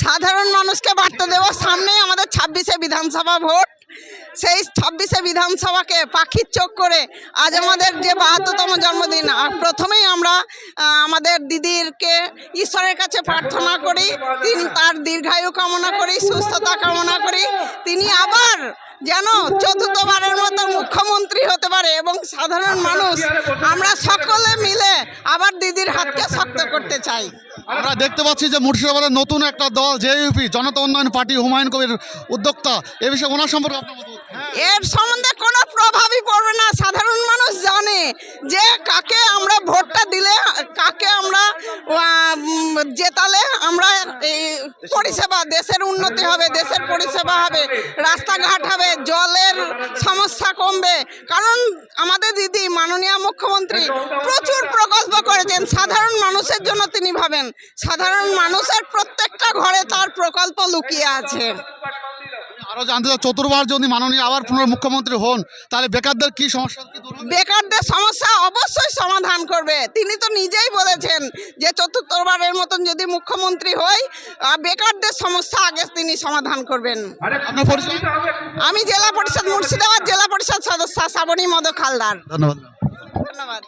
সাধারণ মানুষকে বার্তা দেব, সামনেই আমাদের ছাব্বিশে বিধানসভা ভোট। সেই ছাব্বিশে বিধানসভাকে পাখির চোখ করে আজ আমাদের যে বাহাত্তরতম জন্মদিন প্রথমেই আমরা আমাদের দিদিরকে ঈশ্বরের কাছে প্রার্থনা করি, তিনি তার দীর্ঘায়ু কামনা করি, সুস্থতা কামনা করি, তিনি আবার যেন চতুর্থবারের মতো মুখ্যমন্ত্রী হতে পারে এবং সাধারণ মানুষ, আমরা সকলে মিলে আবার দিদির হাতকে শক্ত করতে চাই। আমরা দেখতে পাচ্ছি যে মুর্শিদাবাদের নতুন একটা দল জেইউপি জনতা উন্নয়ন পার্টি, হুমায়ুন কবির উদ্যোক্তা। এ বিষয়ে ওনার সম্পর্কে আপনার এর সম্বন্ধে কোনো প্রভাবই পড়বে না সাধারণ মানুষ জানে যে কাকে আমরা ভোটটা দিলে কাকে আমরা আহ, উম, জেতালে আমরা এই পরিষেবা দেশের উন্নতি হবে দেশের পরিষেবা হবে রাস্তাঘাট হবে জলের সমস্যা কমবে। কারণ আমাদের দিদি মাননীয় মুখ্যমন্ত্রী প্রচুর প্রকল্প করেছেন। সাধারণ মানুষের জন্য তিনি ভাবেন সাধারণ মানুষের প্রত্যেকটা ঘরে তার প্রকল্প লুকিয়ে আছে। আরও জানতে চাই চতুর্বার যদি মাননীয় আবার পুনর মুখ্যমন্ত্রী হন তাহলে বেকারদের কি সমস্যা? বেকারদের সমস্যা অবশ্যই করবে তিনি তো নিজেই বলেছেন যে চতুর্থবারের মতন যদি মুখ্যমন্ত্রী হয় বেকারদের সমস্যা আগে তিনি সমাধান করবেন। আমি জেলা পরিষদ মুর্শিদাবাদ জেলা পরিষদ সদস্য শ্রাবণী মদ খালদার ধন্যবাদ। ধন্যবাদ